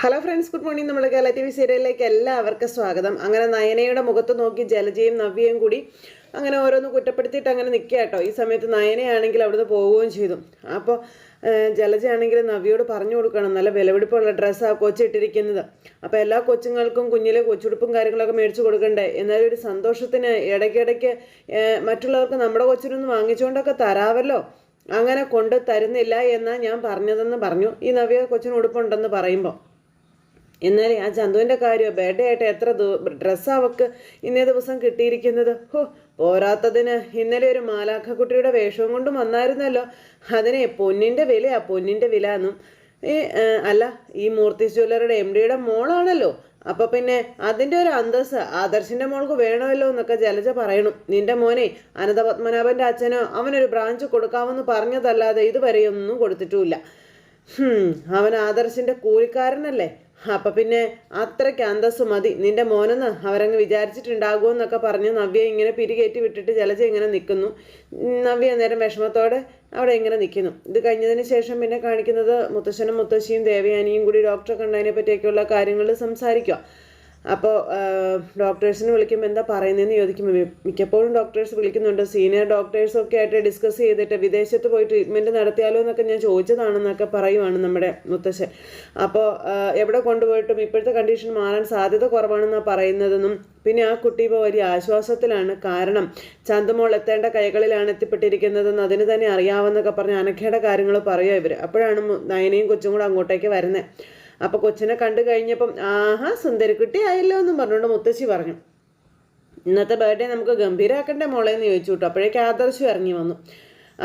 Hello friends good morning നമ്മുടെ Kerala T V സീരിയലിലേക്ക് എല്ലാവർക്കും സ്വാഗതം. അങ്ങനെ നയനയുടെ മുഖത്ത് നോക്കി ജലജയും നവ്യയും കൂടി അങ്ങനെ ഓരോന്ന് കുറ്റപ്പെടുത്തിയിട്ട് അങ്ങനെ നിൽക്കുക കേട്ടോ. ഈ സമയത്ത് നയനയാണെങ്കിൽ അവിടുന്ന് പോവുകയും ചെയ്തു. അപ്പോൾ ജലജയാണെങ്കിൽ നവ്യയോട് പറഞ്ഞു കൊടുക്കണം. നല്ല വിലപിടിപ്പുള്ള ഡ്രസ്സാണ് കൊച്ചിട്ടിരിക്കുന്നത് അപ്പോൾ എല്ലാ കൊച്ചുങ്ങൾക്കും കുഞ്ഞിലെ കൊച്ചുടുപ്പും കാര്യങ്ങളൊക്കെ മേടിച്ചു കൊടുക്കണ്ടേ? എന്നാലും ഒരു സന്തോഷത്തിന് ഇടയ്ക്കിടയ്ക്ക് മറ്റുള്ളവർക്ക് നമ്മുടെ കൊച്ചിനൊന്ന് വാങ്ങിച്ചുകൊണ്ടൊക്കെ തരാമല്ലോ. അങ്ങനെ കൊണ്ട് തരുന്നില്ല എന്നാണ് ഞാൻ പറഞ്ഞതെന്ന് പറഞ്ഞു. ഈ നവ്യ കൊച്ചിന് ഉടുപ്പുണ്ടെന്ന് പറയുമ്പോൾ. എന്നാലേ ആ ചന്തുവിന്റെ കാര്യം ബേഡേ ആയിട്ട് എത്ര ഡ്രസ്സ് അവക്ക് ഇന്നേ ദിവസം കിട്ടിയിരിക്കുന്നത്? ഹോ പോരാത്തതിന് ഇന്നലെ ഒരു മാലാഖക്കുട്ടിയുടെ വേഷവും കൊണ്ടും വന്നായിരുന്നല്ലോ. അതിനെ പൊന്നിന്റെ വിലയാ പൊന്നിന്റെ വില എന്നും. ഈ അല്ല ഈ മൂർത്തി ജ്വല്ലറുടെ എം ഡിയുടെ മോളാണല്ലോ. അപ്പൊ പിന്നെ അതിന്റെ ഒരു അന്തസ് ആദർശിന്റെ മോൾക്ക് വേണമല്ലോ എന്നൊക്കെ ജലജ പറയണം. നിന്റെ മോനെ അനന്തപത്മനാഭന്റെ അച്ഛനോ അവനൊരു ബ്രാഞ്ച് കൊടുക്കാമെന്ന് പറഞ്ഞതല്ലാതെ ഇതുവരെയൊന്നും കൊടുത്തിട്ടുമില്ല. അവൻ ആദർശിന്റെ കൂലിക്കാരനല്ലേ? അപ്പൊ പിന്നെ അത്രയ്ക്ക് അന്തസ്സു മതി. നിന്റെ മോനെന്ന് അവരങ്ങ് വിചാരിച്ചിട്ടുണ്ടാകുമെന്നൊക്കെ പറഞ്ഞ് നവ്യ ഇങ്ങനെ പിരികേറ്റി വിട്ടിട്ട് ജലജ ഇങ്ങനെ നിൽക്കുന്നു നവ്യ നേരം വിഷമത്തോടെ അവിടെ ഇങ്ങനെ നിൽക്കുന്നു ഇത് കഴിഞ്ഞതിന് ശേഷം പിന്നെ കാണിക്കുന്നത് മുത്തശ്ശനും മുത്തശ്ശിയും ദേവയാനിയും കൂടി ഡോക്ടറെ കണ്ടതിനെ പറ്റിയൊക്കെയുള്ള കാര്യങ്ങൾ സംസാരിക്കുക. അപ്പോൾ ഡോക്ടേഴ്സിനെ വിളിക്കുമ്പോൾ എന്താ പറയുന്നതെന്ന് ചോദിക്കുമ്പോൾ മിക്കപ്പോഴും ഡോക്ടേഴ്സ് വിളിക്കുന്നുണ്ട്. സീനിയർ ഡോക്ടേഴ്സൊക്കെ ആയിട്ട് ഡിസ്കസ് ചെയ്തിട്ട് വിദേശത്ത് പോയി ട്രീറ്റ്മെന്റ് നടത്തിയാലോ എന്നൊക്കെ ഞാൻ ചോദിച്ചതാണെന്നൊക്കെ പറയുവാണ് നമ്മുടെ മുത്തശ്ശൻ. അപ്പോൾ എവിടെ കൊണ്ടുപോയിട്ടും ഇപ്പോഴത്തെ കണ്ടീഷൻ മാറാൻ സാധ്യത കുറവാണെന്നാണ് പറയുന്നതെന്നും പിന്നെ ആ കുട്ടി ഇപ്പോൾ വലിയ ആശ്വാസത്തിലാണ്. കാരണം ചന്തുമോൾ എത്തേണ്ട കൈകളിലാണ് എത്തിപ്പെട്ടിരിക്കുന്നതെന്ന് അതിന് തന്നെ അറിയാമെന്നൊക്കെ പറഞ്ഞ് അനഘയുടെ കാര്യങ്ങൾ പറയുക ഇവർ അപ്പോഴാണ് നയനയും കൊച്ചും കൂടെ അങ്ങോട്ടേക്ക് വരുന്നത് അപ്പൊ കൊച്ചിനെ കണ്ടു കഴിഞ്ഞപ്പം ആഹാ സുന്ദരിക്കുട്ടി ആയല്ലോ എന്നും പറഞ്ഞുകൊണ്ട് മുത്തശ്ശി പറഞ്ഞു. ഇന്നത്തെ ബർത്ത്ഡേ നമുക്ക് ഗംഭീരാക്കണ്ടേ മോളെ എന്ന് ചോദിച്ചു കേട്ടോ. അപ്പോഴേക്കും ആദർശം ഇറങ്ങി വന്നു.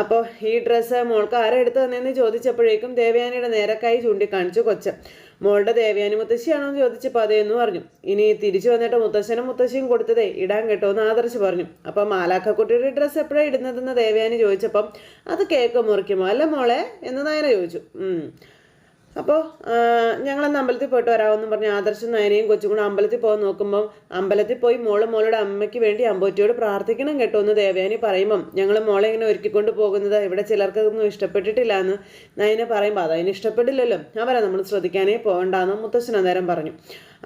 അപ്പോൾ ഈ ഡ്രസ്സ് മോൾക്ക് ആരാ എടുത്തു തന്നെയെന്ന് ചോദിച്ചപ്പോഴേക്കും ദേവയാനിയുടെ നേരക്കായി ചൂണ്ടിക്കാണിച്ചു കൊച്ച് മോളുടെ ദേവയാനി മുത്തശ്ശിയാണോ എന്ന് ചോദിച്ചപ്പോൾ അതേന്ന് പറഞ്ഞു. ഇനി തിരിച്ചു വന്നിട്ട് മുത്തശ്ശനും മുത്തശ്ശിയും കൊടുത്തതേ ഇടാൻ കേട്ടോ എന്ന് ആദർശ് പറഞ്ഞു. അപ്പോൾ മാലാക്കക്കുട്ടിയുടെ ഡ്രസ്സ് എപ്പോഴാണ് ഇടുന്നതെന്ന് ദേവയാനി ചോദിച്ചപ്പം അത് കേക്ക് മുറിക്കുമോ അല്ല മോളെ? എന്ന് നായന ചോദിച്ചു. അപ്പോൾ ഞങ്ങളന്ന് അമ്പലത്തിൽ പോയിട്ട് വരാമെന്ന് പറഞ്ഞ് ആദർശം നയനയും കൊച്ചും കൂടെ അമ്പലത്തിൽ പോകാൻ നോക്കുമ്പം അമ്പലത്തിൽ പോയി മോൾ മോളുടെ അമ്മയ്ക്ക് വേണ്ടി അമ്പൂറ്റിയോട് പ്രാർത്ഥിക്കണം കേട്ടോ എന്ന് ദേവയാനി പറയുമ്പം. ഞങ്ങൾ മോളെ ഇങ്ങനെ ഒരുക്കിക്കൊണ്ട് പോകുന്നത് ഇവിടെ ചിലർക്കൊന്നും ഇഷ്ടപ്പെട്ടിട്ടില്ല എന്ന് നയന പറയുമ്പോൾ അതതിന് ഇഷ്ടപ്പെട്ടില്ലല്ലോ അവരെ നമ്മൾ ശ്രദ്ധിക്കാനേ പോകണ്ടെന്ന് മുത്തശ്ശൻ അന്നേരം പറഞ്ഞു.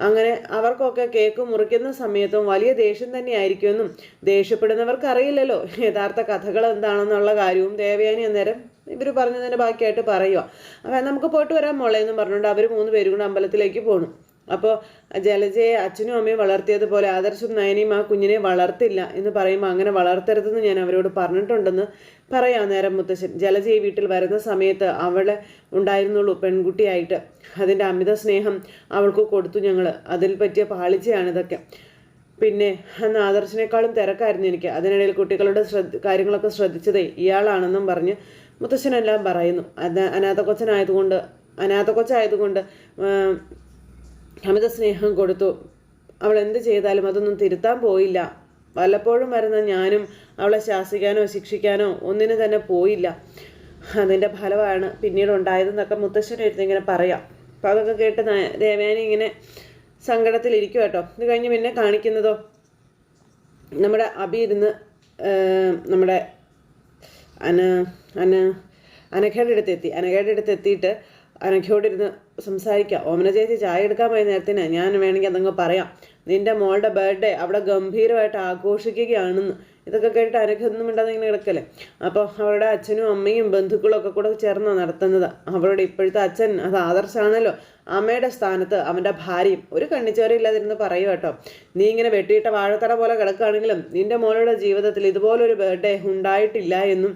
അങ്ങനെ അവർക്കൊക്കെ കേക്ക് മുറിക്കുന്ന സമയത്തും വലിയ ദേഷ്യം തന്നെയായിരിക്കുമെന്നും ദേഷ്യപ്പെടുന്നവർക്ക് അറിയില്ലല്ലോ യഥാർത്ഥ കഥകൾ എന്താണെന്നുള്ള കാര്യവും ദേവയാനി അന്നേരം ഇവർ പറഞ്ഞതിന്റെ ബാക്കിയായിട്ട് പറയുക അപ്പം നമുക്ക് പോയിട്ട് വരാം മോളെ എന്ന് പറഞ്ഞുകൊണ്ട് അവർ മൂന്ന് പേരും കൂടെ അമ്പലത്തിലേക്ക് പോകണം അപ്പോൾ ജലജയെ അച്ഛനും അമ്മയും വളർത്തിയതുപോലെ ആദർശം നയനയും ആ കുഞ്ഞിനെ വളർത്തില്ല എന്ന് പറയുമ്പോൾ അങ്ങനെ വളർത്തരുതെന്ന് ഞാൻ അവരോട് പറഞ്ഞിട്ടുണ്ടെന്ന് പറയാം നേരം മുത്തശ്ശൻ. ജലജ ഈ വീട്ടിൽ വരുന്ന സമയത്ത് അവളെ ഉണ്ടായിരുന്നുള്ളൂ പെൺകുട്ടിയായിട്ട്. അതിന്റെ അമിത സ്നേഹം അവൾക്ക് കൊടുത്തു ഞങ്ങൾ അതിൽ പറ്റിയ പാളിച്ചയാണ് ഇതൊക്കെ. പിന്നെ അന്ന് ആദർശിനേക്കാളും തിരക്കായിരുന്നു എനിക്ക്. അതിനിടയിൽ കുട്ടികളുടെ ശ്രദ്ധ കാര്യങ്ങളൊക്കെ ശ്രദ്ധിച്ചതേ ഇയാളാണെന്നും പറഞ്ഞ് മുത്തശ്ശനെല്ലാം പറയുന്നു. അത് അനാഥ കൊച്ചനായതുകൊണ്ട് അനാഥ കൊച്ചായതുകൊണ്ട് അമിത സ്നേഹം കൊടുത്തു. അവൾ എന്ത് ചെയ്താലും അതൊന്നും തിരുത്താൻ പോയില്ല. വല്ലപ്പോഴും വരുന്ന ഞാനും അവളെ ശാസിക്കാനോ ശിക്ഷിക്കാനോ ഒന്നിനു തന്നെ പോയില്ല. അതിന്റെ ഫലമാണ് പിന്നീട് ഉണ്ടായതെന്നൊക്കെ മുത്തശ്ശൻ ഇങ്ങനെ പറയാം. അപ്പോൾ അതൊക്കെ കേട്ട് ദേവയാനി ഇങ്ങനെ സങ്കടത്തിലിരിക്കും കേട്ടോ ഇത് കഴിഞ്ഞ് പിന്നെ കാണിക്കുന്നതോ? നമ്മുടെ അബി ഇരുന്ന് നമ്മുടെ അന അന അനഘയുടെ അടുത്ത് എത്തി അനഘയുടെ അടുത്ത് എത്തിയിട്ട് അനഘയോടിരുന്ന് സംസാരിക്കാം. ഓമന ചേച്ചി ചായ എടുക്കാൻ പോയ നേരത്തിന് ഞാൻ വേണമെങ്കിൽ അതങ്ങ് പറയാം. നിന്റെ മോളുടെ ബർത്ത്ഡേ അവിടെ ഗംഭീരമായിട്ട് ആഘോഷിക്കുകയാണെന്ന്. ഇതൊക്കെ കേട്ടിട്ട് അനഘൊന്നും മിണ്ടാതെ ഇങ്ങനെ കിടക്കല്ലേ? അപ്പോൾ അവരുടെ അച്ഛനും അമ്മയും ബന്ധുക്കളും ഒക്കെ കൂടെ ചേർന്ന് നടത്തുന്നത് അവരുടെ ഇപ്പോഴത്തെ അച്ഛൻ അത് ആദർശാണല്ലോ. അമ്മയുടെ സ്ഥാനത്ത് അവന്റെ ഭാര്യയും ഒരു കണ്ണിച്ചോരയില്ലാതിരുന്ന് പറയും കേട്ടോ. നീ ഇങ്ങനെ വെട്ടിയിട്ട വാഴത്തട പോലെ കിടക്കുകയാണെങ്കിലും നിന്റെ മോളുടെ ജീവിതത്തിൽ ഇതുപോലൊരു ബർത്ത്ഡേ ഉണ്ടായിട്ടില്ല എന്നും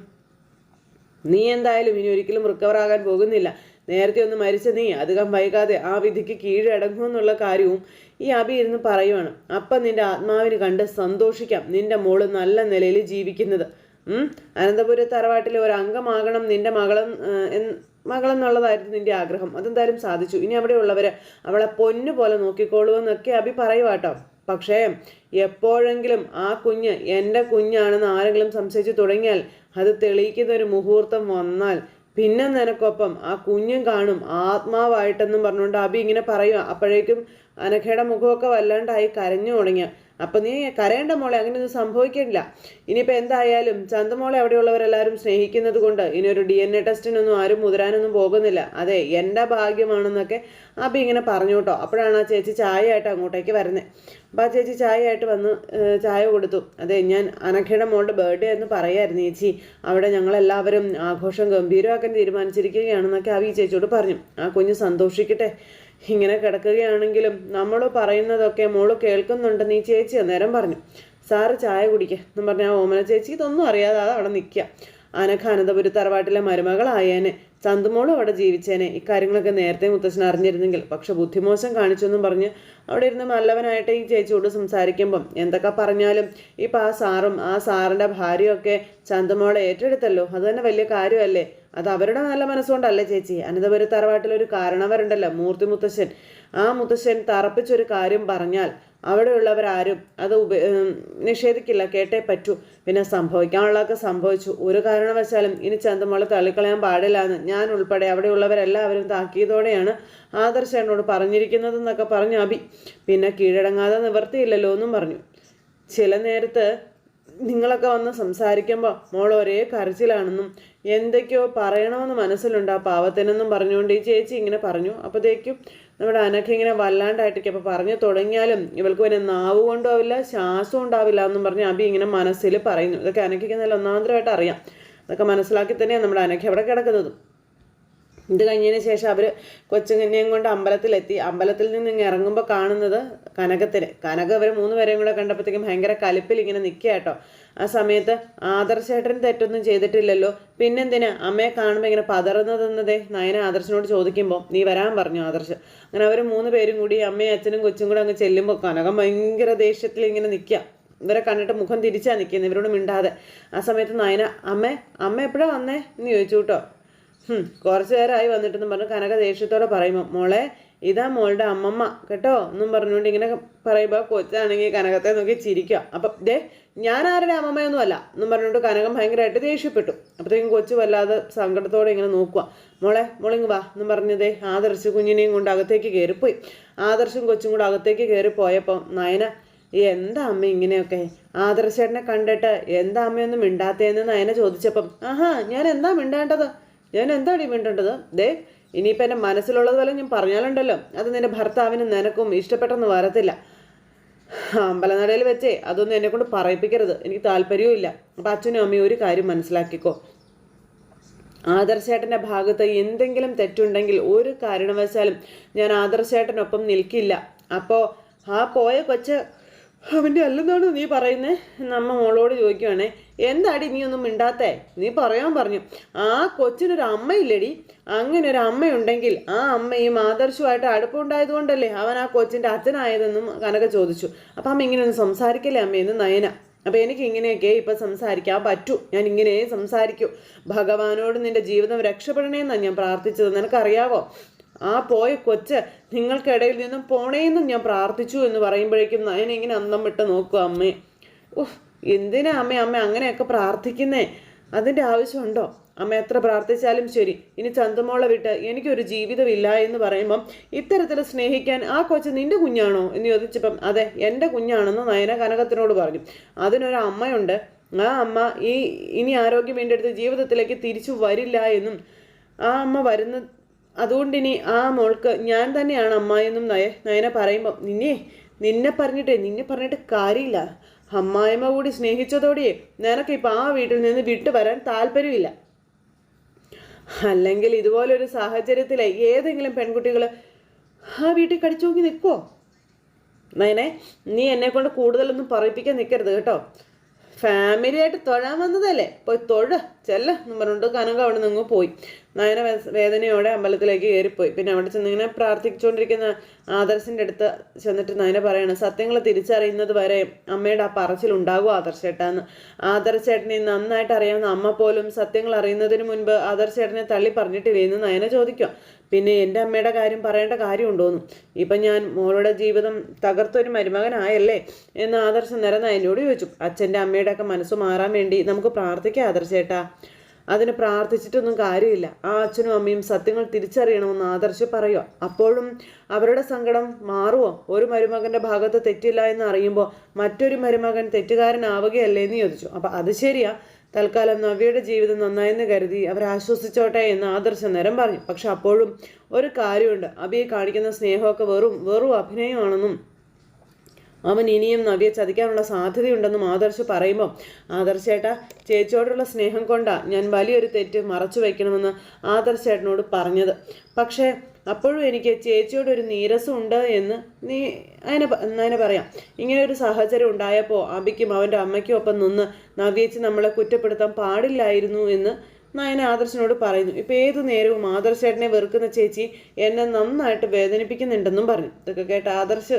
നീ എന്തായാലും ഇനി ഒരിക്കലും റിക്കവർ ആകാൻ പോകുന്നില്ല. നേരത്തെ ഒന്ന് മരിച്ച നീ അധികം വൈകാതെ ആ വിധിക്ക് കീഴടങ്ങുമെന്നുള്ള കാര്യവും ഈ അബി ഇരുന്ന് പറയുവാണ്. അപ്പം നിന്റെ ആത്മാവിന് കണ്ട് സന്തോഷിക്കാം. നിന്റെ മോൾ നല്ല നിലയിൽ ജീവിക്കുന്നത്? അനന്തപുര തറവാട്ടിലെ ഒരു അംഗമാകണം നിന്റെ മകളും മകളെന്നുള്ളതായിരുന്നു നിന്റെ ആഗ്രഹം. അതെന്തായാലും സാധിച്ചു. ഇനി അവിടെയുള്ളവര് അവളെ പൊന്നു പോലെ നോക്കിക്കോളൂ എന്നൊക്കെ അബി പറയുവാട്ടോ. പക്ഷേ എപ്പോഴെങ്കിലും ആ കുഞ്ഞ് എന്റെ കുഞ്ഞാണെന്ന് ആരെങ്കിലും സംശയിച്ചു തുടങ്ങിയാൽ അത് തെളിയിക്കുന്ന ഒരു മുഹൂർത്തം വന്നാൽ പിന്നെ നിനക്കൊപ്പം ആ കുഞ്ഞും കാണും ആത്മാവായിട്ടെന്നും പറഞ്ഞുകൊണ്ട് അബി ഇങ്ങനെ പറയുക അപ്പോഴേക്കും അനഘയുടെ മുഖമൊക്കെ വല്ലാണ്ടായി കരഞ്ഞു തുടങ്ങിയ. അപ്പം നീ കരയേണ്ട മോളെ അങ്ങനെയൊന്നും സംഭവിക്കില്ല ഇനിയിപ്പോൾ എന്തായാലും ചന്തമോളെ അവിടെയുള്ളവരെല്ലാവരും സ്നേഹിക്കുന്നത് കൊണ്ട് ഇനി ഒരു ഡി എൻ എ ടെസ്റ്റിനൊന്നും ആരും മുതിരാനൊന്നും പോകുന്നില്ല. അതെ എന്റെ ഭാഗ്യമാണെന്നൊക്കെ അബി ഇങ്ങനെ പറഞ്ഞു കേട്ടോ അപ്പോഴാണ് ആ ചേച്ചി ചായയായിട്ട് അങ്ങോട്ടേക്ക് വരുന്നത് അപ്പോൾ ആ ചേച്ചി ചായയായിട്ട് വന്ന് ചായ കൊടുത്തു. അതെ ഞാൻ അനഖയുടെ മോളുടെ ബർത്ത്ഡേ എന്ന് പറയായിരുന്നു ചേച്ചി. അവിടെ ഞങ്ങളെല്ലാവരും ആഘോഷം ഗംഭീരമാക്കാൻ തീരുമാനിച്ചിരിക്കുകയാണെന്നൊക്കെ ആ ഈ ചേച്ചിയോട് പറഞ്ഞു. ആ കുഞ്ഞ് സന്തോഷിക്കട്ടെ. ഇങ്ങനെ കിടക്കുകയാണെങ്കിലും നമ്മൾ പറയുന്നതൊക്കെ മോൾ കേൾക്കുന്നുണ്ടെന്ന് ഈ ചേച്ചി അന്നേരം പറഞ്ഞു. സാറ് ചായ കുടിക്കുക എന്നും പറഞ്ഞ ആ ഓമന ചേച്ചി ഇതൊന്നും അറിയാതെ അവിടെ നിൽക്കുക. അനഖ അനന്തപുരത്തറവാട്ടിലെ മരുമകളായേനെ. ചന്തുമോളും അവിടെ ജീവിച്ചേനെ. ഇക്കാര്യങ്ങളൊക്കെ നേരത്തെ മുത്തശ്ശൻ അറിഞ്ഞിരുന്നെങ്കിൽ. പക്ഷെ ബുദ്ധിമോശം കാണിച്ചെന്നും പറഞ്ഞ് അവിടെ ഇരുന്ന് നല്ലവനായിട്ട് ഈ ചേച്ചിയോട് സംസാരിക്കുമ്പം എന്തൊക്കെ പറഞ്ഞാലും ഇപ്പം ആ സാറും ആ സാറിന്റെ ഭാര്യയൊക്കെ ചന്തുമോളെ ഏറ്റെടുത്തല്ലോ. അത് തന്നെ വലിയ കാര്യമല്ലേ? അത് അവരുടെ നല്ല മനസ്സുകൊണ്ടല്ലേ ചേച്ചി? അനന്തപുരത്തറവാട്ടിലൊരു കാരണവരുണ്ടല്ലോ മൂർത്തി മുത്തശ്ശൻ. ആ മുത്തശ്ശൻ തറപ്പിച്ചൊരു കാര്യം പറഞ്ഞാൽ അവിടെയുള്ളവരാരും അത് ഉപ നിഷേധിക്കില്ല. കേട്ടേ പറ്റൂ. പിന്നെ സംഭവിക്കാനുള്ളതൊക്കെ സംഭവിച്ചു. ഒരു കാരണവശാലും ഇനി ചന്തമോളെ തള്ളിക്കളയാൻ പാടില്ല എന്ന് ഞാൻ ഉൾപ്പെടെ അവിടെയുള്ളവരെല്ലാവരും താക്കിയതോടെയാണ് ആദർശനോട് എന്നോട് പറഞ്ഞിരിക്കുന്നതെന്നൊക്കെ പറഞ്ഞു അബി പിന്നെ കീഴടങ്ങാതെ നിവർത്തിയില്ലല്ലോ എന്നും പറഞ്ഞു. ചില നേരത്ത് നിങ്ങളൊക്കെ വന്ന് സംസാരിക്കുമ്പോൾ മോൾ ഒരേ കരച്ചിലാണെന്നും എന്തൊക്കെയോ പറയണമെന്ന് മനസ്സിലുണ്ട് ആ പാവത്തിനെന്നും പറഞ്ഞുകൊണ്ട് ഈ ചേച്ചി ഇങ്ങനെ പറഞ്ഞു. അപ്പോഴത്തേക്കും നമ്മുടെ അനഖ ഇങ്ങനെ വല്ലാണ്ടായിട്ടൊക്കെ അപ്പോൾ പറഞ്ഞു തുടങ്ങിയാലും ഇവൾക്ക് പിന്നെ നാവ് കൊണ്ടാവില്ല ശ്വാസം ഉണ്ടാവില്ല എന്നും പറഞ്ഞ് അബി ഇങ്ങനെ മനസ്സിൽ പറയുന്നു. ഇതൊക്കെ അനഖയ്ക്ക് നല്ല ഒന്നാന്തരമായിട്ട് അറിയാം. അതൊക്കെ മനസ്സിലാക്കി തന്നെയാണ് നമ്മുടെ അനഖ അവിടെ കിടക്കുന്നതും. ഇത് കഴിഞ്ഞതിന് ശേഷം അവർ കൊച്ചുകന്യയും കൊണ്ട് അമ്പലത്തിലെത്തി. അമ്പലത്തിൽ നിന്ന് ഇങ്ങനെ ഇറങ്ങുമ്പോൾ കാണുന്നത് കനകത്തിന്. കനക അവർ മൂന്ന് പേരെയും കൂടെ കണ്ടപ്പോഴത്തേക്കും ഭയങ്കര കലിപ്പിൽ ഇങ്ങനെ നിൽക്കുക കേട്ടോ. ആ സമയത്ത് ആദർശേട്ടൻ തെറ്റൊന്നും ചെയ്തിട്ടില്ലല്ലോ. പിന്നെന്തിനാ? അമ്മയെ കാണുമ്പോൾ ഇങ്ങനെ പതറുന്നതെന്നതേ നയന ആദർശനോട് ചോദിക്കുമ്പോൾ നീ വരാൻ പറഞ്ഞു ആദർശ്. അങ്ങനെ അവർ മൂന്ന് പേരും കൂടി അമ്മയും അച്ഛനും കൊച്ചും കൂടെ അങ്ങ് ചെല്ലുമ്പോൾ കനകം ഭയങ്കര ദേഷ്യത്തിൽ ഇങ്ങനെ നിൽക്കുക ഇവരെ കണ്ടിട്ട് മുഖം തിരിച്ചാണ് നിൽക്കുന്നത് ഇവരോട് മിണ്ടാതെ. ആ സമയത്ത് നയന അമ്മേ അമ്മ എപ്പോഴാണ് വന്നേ? എന്ന് ചോദിച്ചു കേട്ടോ. കുറച്ച് നേരമായി വന്നിട്ടെന്ന് പറഞ്ഞു കനക ദേഷ്യത്തോടെ പറയുമ്പോൾ മോളെ ഇതാ മോളുടെ അമ്മമ്മ കേട്ടോ? എന്നും പറഞ്ഞുകൊണ്ട് ഇങ്ങനെ പറയുമ്പോൾ കൊച്ചാണെങ്കിൽ കനകത്തെ നോക്കി ചിരിക്കുക അപ്പം ദേ ഞാൻ ആരുടെ അമ്മമ്മയൊന്നുമല്ല എന്നും പറഞ്ഞുകൊണ്ട് കനകം ഭയങ്കരമായിട്ട് ദേഷ്യപ്പെട്ടു. അപ്പോഴത്തേക്കും കൊച്ചു വല്ലാതെ സങ്കടത്തോടെ ഇങ്ങനെ നോക്കുക മോളെ മോളിങ് വാ എന്നും പറഞ്ഞതേ ആദർശ് കുഞ്ഞിനെയും കൊണ്ട് അകത്തേക്ക് കയറിപ്പോയി. ആദർശും കൊച്ചും കൂടെ അകത്തേക്ക് കയറിപ്പോയപ്പോൾ നയന എന്താ അമ്മ ഇങ്ങനെയൊക്കെ? ആദർശേട്ടനെ കണ്ടിട്ട് എന്താ അമ്മയൊന്നും മിണ്ടാത്തേന്ന് നയന ചോദിച്ചപ്പം ആഹാ ഞാൻ എന്താ മിണ്ടാണ്ടത്? ഞാൻ എന്താടി മിണ്ടേണ്ടത്? ദേ ഇനിയിപ്പോൾ എന്റെ മനസ്സിലുള്ളത് പോലെ ഞാൻ പറഞ്ഞാലുണ്ടല്ലോ. അത് നിന്റെ ഭർത്താവിനും നിനക്കും ഇഷ്ടപ്പെട്ടെന്ന് വരത്തില്ല. അമ്പലനടയിൽ വെച്ചേ അതൊന്നും എന്നെ കൊണ്ട് പറയിപ്പിക്കരുത്. എനിക്ക് താല്പര്യവും ഇല്ല. അപ്പം അച്ഛനും അമ്മയും ഒരു കാര്യം മനസ്സിലാക്കിക്കോ. ആദർശേട്ടന്റെ ഭാഗത്ത് എന്തെങ്കിലും തെറ്റുണ്ടെങ്കിൽ ഒരു കാരണവശാലും ഞാൻ ആദർശേട്ടനൊപ്പം നിൽക്കില്ല. അപ്പോൾ ആ പോയ കൊച്ച് അവന്റെ അല്ലെന്നാണ് നീ പറയുന്നത് നമ്മ മോളോട് ചോദിക്കുവാണേ എന്താടി നീ ഒന്നും മിണ്ടാത്തേ? നീ പറയാൻ പറഞ്ഞു. ആ കൊച്ചിനൊരു അമ്മയില്ലടി. അങ്ങനെ ഒരു അമ്മയുണ്ടെങ്കിൽ ആ അമ്മയും ആദർശമായിട്ട് അടുപ്പമുണ്ടായതുകൊണ്ടല്ലേ അവൻ ആ കൊച്ചിന്റെ അച്ഛനായതെന്നും കനക ചോദിച്ചു. അപ്പം അമ്മ ഇങ്ങനെയൊന്നും സംസാരിക്കല്ലേ അമ്മയെന്ന് നയന. അപ്പോൾ എനിക്ക് ഇങ്ങനെയൊക്കെ ഇപ്പം സംസാരിക്കാൻ പറ്റൂ. ഞാൻ ഇങ്ങനെ സംസാരിക്കൂ. ഭഗവാനോട് നിന്റെ ജീവിതം രക്ഷപ്പെടണേന്നാണ് ഞാൻ പ്രാർത്ഥിച്ചത്. നിനക്കറിയാവോ? ആ പോയ കൊച്ച് നിങ്ങൾക്കിടയിൽ നിന്നും പോണേന്നും ഞാൻ പ്രാർത്ഥിച്ചു എന്ന് പറയുമ്പോഴേക്കും നയന ഇങ്ങനെ അന്തം വിട്ട് നോക്കുക അമ്മേ. ഉഫ്. എന്തിനാ അമ്മ അമ്മ അങ്ങനെയൊക്കെ പ്രാർത്ഥിക്കുന്നേ? അതിന്റെ ആവശ്യമുണ്ടോ? അമ്മ എത്ര പ്രാർത്ഥിച്ചാലും ശരി. ഇനി ചന്തമോളെ വിട്ട് എനിക്കൊരു ജീവിതമില്ല എന്ന് പറയുമ്പം ഇത്തരത്തിൽ സ്നേഹിക്കാൻ ആ കൊച്ച് നിന്റെ കുഞ്ഞാണോ എന്ന് ചോദിച്ചപ്പം അതെ എന്റെ കുഞ്ഞാണെന്ന് നയന കനകത്തിനോട് പറഞ്ഞു. അതിനൊരു അമ്മയുണ്ട്. ആ അമ്മ ഈ ഇനി ആരോഗ്യം വീണ്ടെടുത്ത് ജീവിതത്തിലേക്ക് തിരിച്ചു വരില്ല എന്നും ആ അമ്മ വരുന്ന അതുകൊണ്ട് ഇനി ആ മോൾക്ക് ഞാൻ തന്നെയാണ് അമ്മ എന്നും നയ നയന പറയുമ്പം നിന്നെ നിന്നെ പറഞ്ഞിട്ടേ നിന്നെ പറഞ്ഞിട്ട് കാര്യമില്ല. അമ്മായിമ്മ കൂടി സ്നേഹിച്ചതോടെ നിനക്കിപ്പോൾ ആ വീട്ടിൽ നിന്ന് വിട്ടു വരാൻ താല്പര്യമില്ല. അല്ലെങ്കിൽ ഇതുപോലൊരു സാഹചര്യത്തിൽ ഏതെങ്കിലും പെൺകുട്ടികൾ ആ വീട്ടിൽ കടിച്ചു നോക്കി നിൽക്കുമോ നയനെ നീ എന്നെ കൊണ്ട് കൂടുതലൊന്നും പറയിപ്പിക്കാൻ നിൽക്കരുത് കേട്ടോ. ഫാമിലിയായിട്ട് തൊഴാൻ വന്നതല്ലേ? പോയി തൊഴ ചെല്ല എന്ന് പറഞ്ഞിട്ട് കനക അവിടെ നിന്ന് പോയി. നയന വേദനയോടെ അമ്പലത്തിലേക്ക് കയറിപ്പോയി. പിന്നെ അവിടെ ചെന്നിങ്ങനെ പ്രാർത്ഥിച്ചുകൊണ്ടിരിക്കുന്ന ആദർശിന്റെ അടുത്ത് ചെന്നിട്ട് നയന പറയണം സത്യങ്ങൾ തിരിച്ചറിയുന്നത് വരെ അമ്മയുടെ ആ പറച്ചിലുണ്ടാകും ആദർശേട്ടാന്ന്. ആദർശേട്ടനെ നന്നായിട്ട് അറിയാവുന്ന അമ്മ പോലും സത്യങ്ങൾ അറിയുന്നതിന് മുൻപ് ആദർശേട്ടനെ തള്ളി പറഞ്ഞിട്ടില്ലേ? എന്ന് നയന ചോദിക്കും പിന്നെ എന്റെ അമ്മയുടെ കാര്യം പറയേണ്ട കാര്യമുണ്ടോന്ന്? ഇപ്പം ഞാൻ മോളുടെ ജീവിതം തകർത്തൊരു മരുമകനായല്ലേ എന്ന് ആദർശം നിരന്ന എന്നോട് ചോദിച്ചു. അച്ഛന്റെ അമ്മയുടെയൊക്കെ മനസ്സ് മാറാൻ വേണ്ടി നമുക്ക് പ്രാർത്ഥിക്കാം ആദർശേട്ടാ. അതിന് പ്രാർത്ഥിച്ചിട്ടൊന്നും കാര്യമില്ല. ആ അച്ഛനും അമ്മയും സത്യങ്ങൾ തിരിച്ചറിയണമെന്ന് ആദർശ് പറയുക അപ്പോഴും അവരുടെ സങ്കടം മാറുമോ ഒരു മരുമകന്റെ ഭാഗത്ത് തെറ്റില്ല എന്ന് അറിയുമ്പോൾ മറ്റൊരു മരുമകൻ തെറ്റുകാരനാവുകയല്ലേ എന്ന് ചോദിച്ചു. അപ്പം അത് ശരിയാ. തൽക്കാലം നവ്യയുടെ ജീവിതം നന്നായെന്ന് കരുതി അവർ ആശ്വസിച്ചോട്ടെ എന്ന് ആദർശ നേരം പറഞ്ഞു. പക്ഷെ അപ്പോഴും ഒരു കാര്യമുണ്ട്. അബിയെ കാണിക്കുന്ന സ്നേഹമൊക്കെ വെറും വെറും അഭിനയമാണെന്നും അവൻ ഇനിയും നവ്യെ ചതിക്കാനുള്ള സാധ്യതയുണ്ടെന്നും ആദർശ് പറയുമ്പോൾ ആദർശേട്ടാ ചേച്ചിയോടുള്ള സ്നേഹം കൊണ്ടാ ഞാൻ വലിയൊരു തെറ്റ് മറച്ചു വയ്ക്കണമെന്ന് ആദർശേട്ടനോട് പറഞ്ഞത്. പക്ഷേ അപ്പോഴും എനിക്ക് ചേച്ചിയോട് ഒരു നീരസമുണ്ട് എന്ന് നീ അതിനെ അതിനെ പറയാം. ഇങ്ങനെ ഒരു സാഹചര്യം ഉണ്ടായപ്പോൾ അബിക്കും അവന്റെ അമ്മയ്ക്കും ഒപ്പം നിന്ന് നവ്യേച്ചി നമ്മളെ കുറ്റപ്പെടുത്താൻ പാടില്ലായിരുന്നു എന്ന് നയന ആദർശനോട് പറയുന്നു. ഇപ്പം ഏത് നേരവും ആദർശേട്ടനെ വെറുക്കുന്ന ചേച്ചി എന്നെ നന്നായിട്ട് വേദനിപ്പിക്കുന്നുണ്ടെന്നും പറഞ്ഞു. ഇതൊക്കെ കേട്ട് ആദർശ്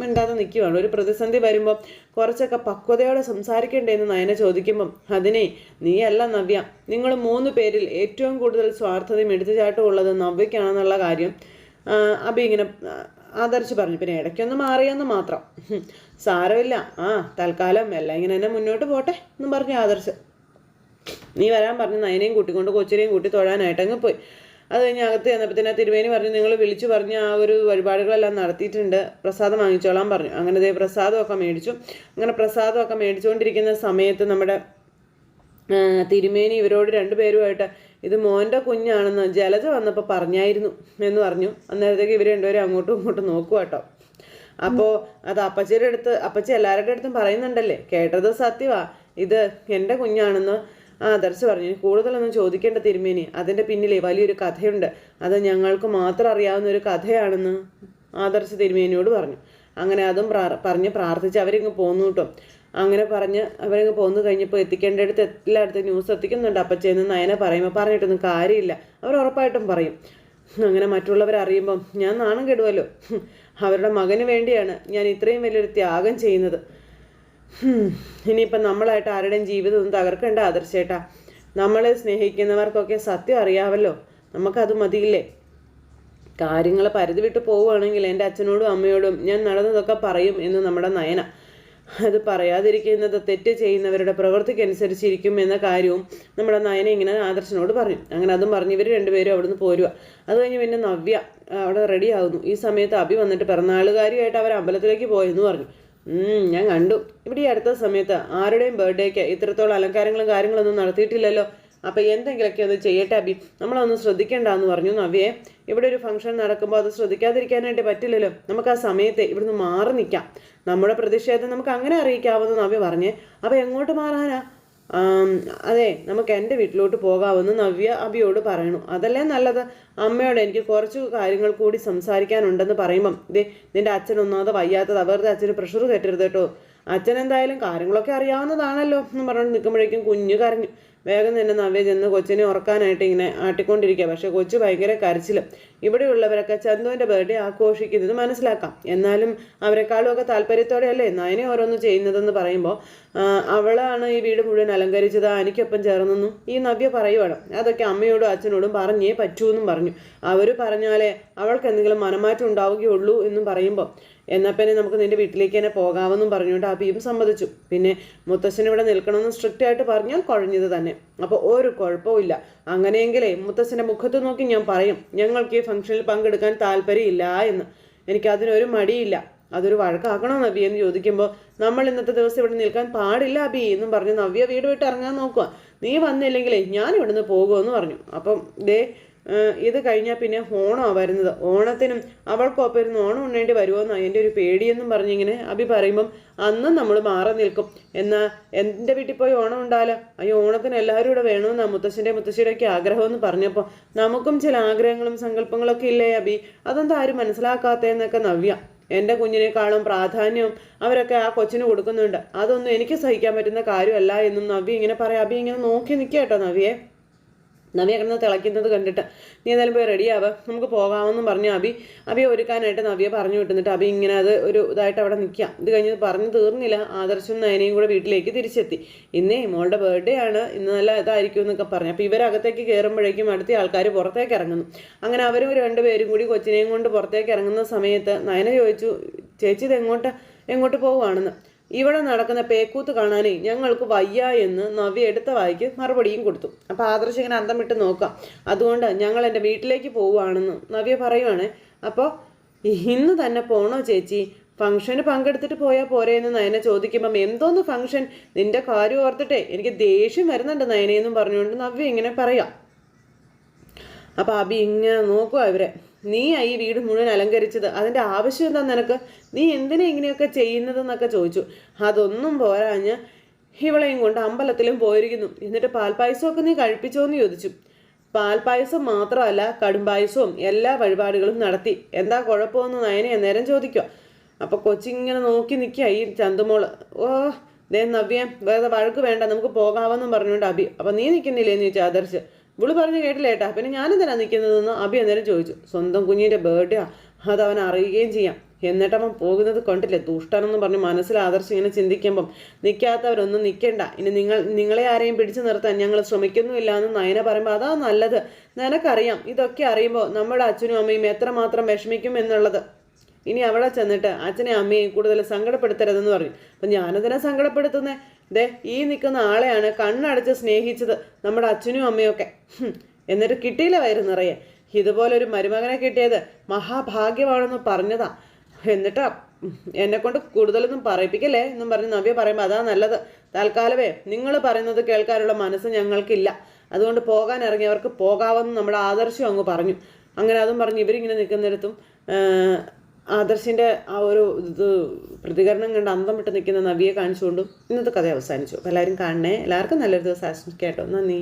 മിണ്ടാതെ നിൽക്കുവാണ് ഒരു പ്രതിസന്ധി വരുമ്പോൾ കുറച്ചൊക്കെ പക്വതയോടെ സംസാരിക്കേണ്ടതെന്ന് നയന ചോദിക്കുമ്പം അതിനെ നീയല്ല നവ്യ. നിങ്ങൾ മൂന്ന് പേരിൽ ഏറ്റവും കൂടുതൽ സ്വാർത്ഥതയും എടുത്തുചാട്ടമുള്ളത് നവ്യക്കാണെന്നുള്ള കാര്യം അബി ഇങ്ങനെ ആദർശ് പറഞ്ഞു. പിന്നെ ഇടയ്ക്കൊന്ന് മാറിയെന്ന് മാത്രം. സാരമില്ല. ആ തൽക്കാലം എല്ലാം ഇങ്ങനെ തന്നെ മുന്നോട്ട് പോട്ടെ എന്നും പറഞ്ഞു ആദർശ് നീ വരാൻ പറഞ്ഞു നയനെയും കൂട്ടിക്കൊണ്ട് കൊച്ചിനെയും കൂട്ടി തൊഴാനായിട്ട് അങ്ങ് പോയി. അത് കഴിഞ്ഞ് അകത്ത് ചെന്നപ്പോൾ തിരുവേനി പറഞ്ഞു നിങ്ങൾ വിളിച്ചു പറഞ്ഞ് ആ ഒരു വഴിപാടുകളെല്ലാം നടത്തിയിട്ടുണ്ട്. പ്രസാദം വാങ്ങിച്ചോളാൻ പറഞ്ഞു. അങ്ങനെ ദേ പ്രസാദമൊക്കെ മേടിച്ചു. അങ്ങനെ പ്രസാദമൊക്കെ മേടിച്ചുകൊണ്ടിരിക്കുന്ന സമയത്ത് നമ്മുടെ തിരുമേനി ഇവരോട് രണ്ടുപേരുമായിട്ട് ഇത് മോന്റെ കുഞ്ഞാണെന്ന് ജലജ വന്നപ്പോൾ പറഞ്ഞായിരുന്നു എന്ന് പറഞ്ഞു. അന്നേരത്തേക്ക് ഇവർ രണ്ടുപേരും അങ്ങോട്ടും ഇങ്ങോട്ടും നോക്കുക കേട്ടോ അപ്പോൾ അത് അപ്പച്ചിയുടെ അടുത്ത് അപ്പച്ചി എല്ലാവരുടെ അടുത്തും പറയുന്നുണ്ടല്ലേ? കേട്ടത് സത്യവാ. ഇത് എന്റെ കുഞ്ഞാണെന്ന് ആദർശ് പറഞ്ഞു കൂടുതലൊന്നും ചോദിക്കേണ്ട തിരുമേനി അതിന്റെ പിന്നിലെ വലിയൊരു കഥയുണ്ട്. അത് ഞങ്ങൾക്ക് മാത്രം അറിയാവുന്ന ഒരു കഥയാണെന്ന് ആദർശ് തിരുമേനിയോട് പറഞ്ഞു. അങ്ങനെ അതും പറഞ്ഞ് പ്രാർത്ഥിച്ച് അവരിങ്ങ് പോന്നു കേട്ടോ. അങ്ങനെ പറഞ്ഞ് അവരിങ്ങ് പോന്നു കഴിഞ്ഞപ്പോൾ എത്തിക്കേണ്ടടുത്ത് എല്ലായിടത്തും ന്യൂസ് എത്തിക്കുന്നുണ്ട്. അപ്പച്ചേന്ന് നയന പറയുമ്പോൾ പറഞ്ഞിട്ടൊന്നും കാര്യമില്ല. അവർ ഉറപ്പായിട്ടും പറയും. അങ്ങനെ മറ്റുള്ളവർ അറിയുമ്പം ഞാൻ നാണം കെടുവല്ലോ. അവരുടെ മകന് വേണ്ടിയാണ് ഞാൻ ഇത്രയും വലിയൊരു ത്യാഗം ചെയ്യുന്നത്. ഇനിയിപ്പം നമ്മളായിട്ട് ആരുടെയും ജീവിതം ഒന്നും തകർക്കേണ്ട ആദർശേട്ടാ. നമ്മളെ സ്നേഹിക്കുന്നവർക്കൊക്കെ സത്യം അറിയാമല്ലോ നമുക്കത് മതിയില്ലേ? കാര്യങ്ങൾ പരിധി വിട്ട് പോവുകയാണെങ്കിൽ എന്റെ അച്ഛനോടും അമ്മയോടും ഞാൻ നടന്നതൊക്കെ പറയും എന്ന് നമ്മുടെ നയന. അത് പറയാതിരിക്കുന്നത് തെറ്റ് ചെയ്യുന്നവരുടെ പ്രവൃത്തിക്കനുസരിച്ചിരിക്കും എന്ന കാര്യവും നമ്മുടെ നയന ഇങ്ങനെ ആദർശനോട് പറഞ്ഞു അങ്ങനെ അതും പറഞ്ഞ് ഇവർ രണ്ടുപേരും അവിടുന്ന് പോരുക അത് കഴിഞ്ഞ് പിന്നെ നവ്യ അവിടെ റെഡി ആകുന്നു ഈ സമയത്ത് അഭി വന്നിട്ട് പിറന്നാളുകാരിയായിട്ട് അവർ അമ്പലത്തിലേക്ക് പോയെന്ന് പറഞ്ഞു. ഞാൻ കണ്ടു. ഇവിടെ ഈ അടുത്ത സമയത്ത് ആരുടെയും ബർത്ത്ഡേക്ക് ഇത്രത്തോളം അലങ്കാരങ്ങളും കാര്യങ്ങളും കാര്യങ്ങളൊന്നും നടത്തിയിട്ടില്ലല്ലോ. അപ്പം എന്തെങ്കിലുമൊക്കെ ഒന്ന് ചെയ്യട്ടെ അബി. നമ്മളൊന്ന് ശ്രദ്ധിക്കേണ്ടെന്ന് പറഞ്ഞു നവ്യേ. ഇവിടെ ഒരു ഫംഗ്ഷൻ നടക്കുമ്പോൾ അത് ശ്രദ്ധിക്കാതിരിക്കാനായിട്ട് പറ്റില്ലല്ലോ. നമുക്ക് ആ സമയത്തെ ഇവിടുന്ന് മാറി നിൽക്കാം നമ്മുടെ പ്രതിഷേധം നമുക്ക് അങ്ങനെ അറിയിക്കാവുന്ന നവ്യ പറഞ്ഞേ. അപ്പം എങ്ങോട്ട് മാറാനാ? അതെ നമുക്ക് എന്റെ വീട്ടിലോട്ട് പോകാമെന്ന് നവ്യ അബിയോട് പറയണു അതല്ലേ നല്ലത്? അമ്മയോട് എനിക്ക് കുറച്ച് കാര്യങ്ങൾ കൂടി സംസാരിക്കാനുണ്ടെന്ന് പറയുമ്പം ഇതേ നിന്റെ അച്ഛൻ ഒന്നാമത് വയ്യാത്തത്. അവരുടെ അച്ഛന് പ്രഷർ കെട്ടരുത് കേട്ടോ. അച്ഛൻ എന്തായാലും കാര്യങ്ങളൊക്കെ അറിയാവുന്നതാണല്ലോ എന്ന് പറഞ്ഞുകൊണ്ട് നിൽക്കുമ്പോഴേക്കും കുഞ്ഞ് കരഞ്ഞു. വേഗം തന്നെ നവ്യ ചെന്ന് കൊച്ചിനെ ഉറക്കാനായിട്ട് ഇങ്ങനെ ആട്ടിക്കൊണ്ടിരിക്കുക. പക്ഷേ കൊച്ചു ഭയങ്കര കരച്ചിലും. ഇവിടെയുള്ളവരൊക്കെ ചന്തുവിന്റെ ബർത്ത്ഡേ ആഘോഷിക്കുന്നത് മനസ്സിലാക്കാം. എന്നാലും അവരെക്കാളും ഒക്കെ താല്പര്യത്തോടെയല്ലേ നയനെ ഓരോന്ന് ചെയ്യുന്നതെന്ന് പറയുമ്പോൾ അവളാണ് ഈ വീട് മുഴുവൻ അലങ്കരിച്ചത് എനിക്കൊപ്പം ചേർന്നെന്നും ഈ നവ്യ പറയുവാണ്. അതൊക്കെ അമ്മയോടും അച്ഛനോടും പറഞ്ഞേ പറ്റൂ എന്നും പറഞ്ഞു. അവർ പറഞ്ഞാലേ അവൾക്ക് എന്തെങ്കിലും മനമാറ്റം ഉണ്ടാവുകയുള്ളൂ എന്നും പറയുമ്പോൾ എന്നാൽ പിന്നെ നമുക്ക് നിന്റെ വീട്ടിലേക്ക് തന്നെ പോകാമെന്നും പറഞ്ഞുകൊണ്ട് അബിയും സമ്മതിച്ചു. പിന്നെ മുത്തശ്ശൻ ഇവിടെ നിൽക്കണമെന്ന് സ്ട്രിക്റ്റ് ആയിട്ട് പറഞ്ഞാൽ കുഴഞ്ഞത് തന്നെ. അപ്പോൾ ഒരു കുഴപ്പമില്ല അങ്ങനെയെങ്കിലേ മുത്തശ്ശന്റെ മുഖത്ത് നോക്കി ഞാൻ പറയും ഞങ്ങൾക്ക് ഈ ഫംഗ്ഷനിൽ പങ്കെടുക്കാൻ താല്പര്യമില്ല എന്ന്. എനിക്ക് അതിനൊരു മടിയില്ല. അതൊരു വഴക്കാക്കണോ നബി എന്ന് ചോദിക്കുമ്പോൾ നമ്മൾ ഇന്നത്തെ ദിവസം ഇവിടെ നിൽക്കാൻ പാടില്ല അബി എന്നും പറഞ്ഞ് നവ്യ വീട് വിട്ട് ഇറങ്ങാൻ നോക്കുക നീ വന്നില്ലെങ്കിലേ ഞാൻ ഇവിടുന്ന് പോകുമെന്ന് പറഞ്ഞു. അപ്പം ദേ ഇത് കഴിഞ്ഞാൽ പിന്നെ ഓണമാണ് വരുന്നത്. ഓണത്തിനും അവൾക്കൊപ്പം ഇരുന്ന് ഓണം ഉണ്ണേണ്ടി വരുമോയെന്ന് എന്റെ ഒരു പേടിയെന്നും പറഞ്ഞിങ്ങനെ അഭി പറയുമ്പം അന്നും നമ്മൾ മാറി നിൽക്കും. എന്നാൽ എന്റെ വീട്ടിൽ പോയി ഓണം ഉണ്ടാലോ? അയ്യോ ഓണത്തിന് എല്ലാവരും ഇവിടെ വേണമെന്നാണ് മുത്തശ്ശന്റെ മുത്തശ്ശിയുടെയൊക്കെ ആഗ്രഹമെന്ന് പറഞ്ഞപ്പോൾ നമുക്കും ചില ആഗ്രഹങ്ങളും സങ്കല്പങ്ങളൊക്കെ ഇല്ലേ അബി അതൊന്നും ആരും മനസ്സിലാക്കാത്തതെന്നൊക്കെ നവ്യ. എന്റെ കുഞ്ഞിനേക്കാളും പ്രാധാന്യവും അവരൊക്കെ ആ കൊച്ചിന് കൊടുക്കുന്നുണ്ട്. അതൊന്നും എനിക്ക് സഹിക്കാൻ പറ്റുന്ന കാര്യമല്ല എന്നും നവ്യ ഇങ്ങനെ പറയാം. അബി ഇങ്ങനെ നോക്കി നിൽക്കുക കേട്ടോ നവ്യയെ നവ്യ കിടന്ന് തിളയ്ക്കുന്നത് കണ്ടിട്ട്. നീ എന്തായാലും പോയി റെഡിയാവുക നമുക്ക് പോകാമെന്നും പറഞ്ഞു അബി. അബിയെ ഒരുക്കാനായിട്ട് നവ്യ പറഞ്ഞു വിട്ടുന്നിട്ട് അബി ഇങ്ങനെ അത് ഒരു ഇതായിട്ട് അവിടെ നിൽക്കാം. ഇത് കഴിഞ്ഞ് പറഞ്ഞു തീർന്നില്ല. ആദർശം നയനയും കൂടെ വീട്ടിലേക്ക് തിരിച്ചെത്തി. ഇന്നേ മോളുടെ ബർത്ത്ഡേ ആണ്. ഇന്ന് നല്ല ഇതായിരിക്കും എന്നൊക്കെ പറഞ്ഞു. അപ്പോൾ ഇവരകത്തേക്ക് കയറുമ്പോഴേക്കും അടുത്ത ആൾക്കാർ പുറത്തേക്ക് ഇറങ്ങുന്നു. അങ്ങനെ അവരും രണ്ടുപേരും കൂടി കൊച്ചിനെയും കൊണ്ട് പുറത്തേക്ക് ഇറങ്ങുന്ന സമയത്ത് നയന ചോദിച്ചു ചേച്ചി ഇത് എങ്ങോട്ട് എങ്ങോട്ട് പോവുകയാണെന്ന്? ഇവിടെ നടക്കുന്ന പേക്കൂത്ത് കാണാനേ ഞങ്ങൾക്ക് വയ്യ എന്ന് നവ്യ എടുത്ത വായിക്ക് മറുപടിയും കൊടുത്തു. അപ്പോൾ ആദർശ് ഇങ്ങനെ അന്തം വിട്ട് നോക്കാം. അതുകൊണ്ട് ഞങ്ങൾ എന്റെ വീട്ടിലേക്ക് പോവുകയാണെന്ന് നവ്യ പറയുവാണേ അപ്പോൾ ഇന്ന് തന്നെ പോണോ ചേച്ചി? ഫംഗ്ഷന് പങ്കെടുത്തിട്ട് പോയാൽ പോരെ നയനെ നയന ചോദിക്കുമ്പം എന്തോന്ന് ഫംഗ്ഷൻ? നിന്റെ കാര്യം ഓർത്തിട്ടെ എനിക്ക് ദേഷ്യം വരുന്നുണ്ട് നയനെന്നും പറഞ്ഞുകൊണ്ട് നവ്യ ഇങ്ങനെ പറയാം. അപ്പോൾ അബി ഇങ്ങനെ നോക്കുക ഇവരെ. നീ ഈ വീട് മുഴുവൻ അലങ്കരിച്ചത്? അതിന്റെ ആവശ്യം എന്താ നിനക്ക്? നീ എന്തിനാ ഇങ്ങനെയൊക്കെ ചെയ്യുന്നതെന്നൊക്കെ ചോദിച്ചു. അതൊന്നും പോരാഞ്ഞ് ഇവളെയും കൊണ്ട് അമ്പലത്തിലും പോയിരിക്കുന്നു. എന്നിട്ട് പാൽപ്പായസമൊക്കെ നീ കഴിപ്പിച്ചോന്ന് ചോദിച്ചു. പാൽപ്പായസം മാത്രമല്ല കടുംപായസവും എല്ലാ വഴിപാടുകളും നടത്തി. എന്താ കുഴപ്പമെന്ന് നയനെ നേരം ചോദിക്കുക. അപ്പോൾ കൊച്ചിങ്ങനെ നോക്കി നിൽക്കുക ഈ ചന്തുമോൾ. ഓ ദേ നവ്യ വേറെ വഴക്ക് വേണ്ട നമുക്ക് പോകാമെന്നും പറഞ്ഞുകൊണ്ട് അഭി. അപ്പം നീ നിൽക്കുന്നില്ലേന്ന് ചോദിച്ചു ആദർശ്. ഇവൾ പറഞ്ഞ് കേട്ടില്ല ഏട്ടാ. പിന്നെ ഞാനെന്തിനാ നിൽക്കുന്നതെന്ന് അബി അന്നേരം ചോദിച്ചു. സ്വന്തം കുഞ്ഞിന്റെ ബർത്ത്ഡേ അത് അവൻ അറിയുകയും ചെയ്യാം. എന്നിട്ട് അവൻ പോകുന്നത് കണ്ടില്ലേ? ദുഷ്ടനെന്ന് പറഞ്ഞ് മനസ്സിൽ ആദർശം ഇങ്ങനെ ചിന്തിക്കുമ്പം നിൽക്കാത്തവരൊന്നും നിൽക്കണ്ട ഇനി നിങ്ങൾ നിങ്ങളെ ആരെയും പിടിച്ചു നിർത്താൻ ഞങ്ങൾ ശ്രമിക്കുന്നുമില്ല എന്ന് നയന പറയുമ്പോൾ അതാ നല്ലത്. നിനക്കറിയാം. ഇതൊക്കെ അറിയുമ്പോൾ നമ്മുടെ അച്ഛനും അമ്മയും എത്രമാത്രം വിഷമിക്കും എന്നുള്ളത്. ഇനി അവിടെ ചെന്നിട്ട് അച്ഛനെ അമ്മയെയും കൂടുതൽ സങ്കടപ്പെടുത്തരുതെന്ന് പറഞ്ഞു. അപ്പം ഞാനതിനെ സങ്കടപ്പെടുത്തുന്നേ? ദേ ഈ നിൽക്കുന്ന ആളെയാണ് കണ്ണടച്ച് സ്നേഹിച്ചത് നമ്മുടെ അച്ഛനും അമ്മയൊക്കെ എന്നിട്ട് കിട്ടിയില്ല വയറ് നിറയെ. ഇതുപോലൊരു മരുമകനെ കിട്ടിയത് മഹാഭാഗ്യമാണെന്ന് പറഞ്ഞതാ. എന്നിട്ടാ എന്നെ കൊണ്ട് കൂടുതലൊന്നും പറയിപ്പിക്കല്ലേ എന്നും പറഞ്ഞ് നവ്യ പറയുമ്പോൾ അതാ നല്ലത്. തൽക്കാലമേ നിങ്ങൾ പറയുന്നത് കേൾക്കാനുള്ള മനസ്സ് ഞങ്ങൾക്കില്ല. അതുകൊണ്ട് പോകാൻ ഇറങ്ങിയവർക്ക് പോകാമെന്ന് നമ്മുടെ ആദർശം അങ്ങ് പറഞ്ഞു. അങ്ങനെ അതും പറഞ്ഞ് ഇവരിങ്ങനെ നിൽക്കുന്നിടത്തും ആദർശിന്റെ ആ ഒരു ഇത് പ്രതികരണം കണ്ട് അന്തം വിട്ട് നിൽക്കുന്ന നവിയെ കാണിച്ചുകൊണ്ടും ഇന്നത്തെ കഥ അവസാനിച്ചു. എല്ലാവരും കാണണേ. എല്ലാവർക്കും നല്ലൊരു ദിവസം ആശംസിക്കാട്ടോ നന്ദി.